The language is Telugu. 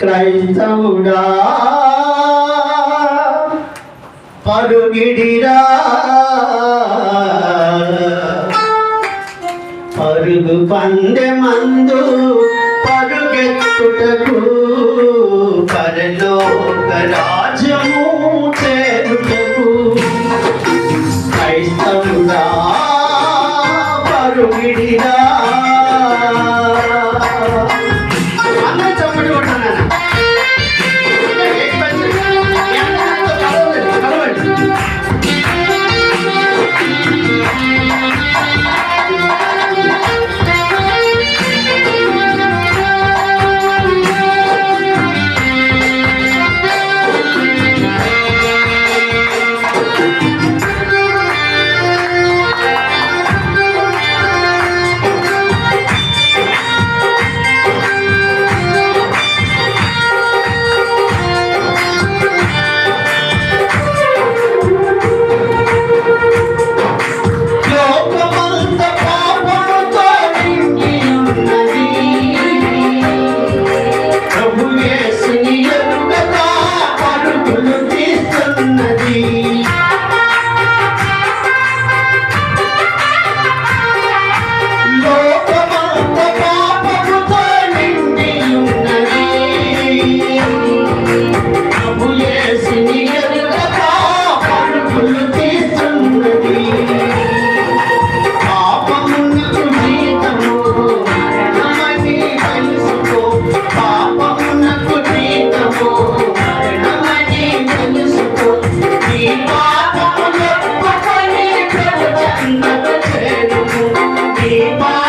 క్రైస్తవుడా. పరుగిడిరా. పరుగు పందెమందు పరుగెత్తుటకు పరలోక రాజ్యము చేరుటకు క్రైస్తవుడా. పరుగిడిరా. Bye.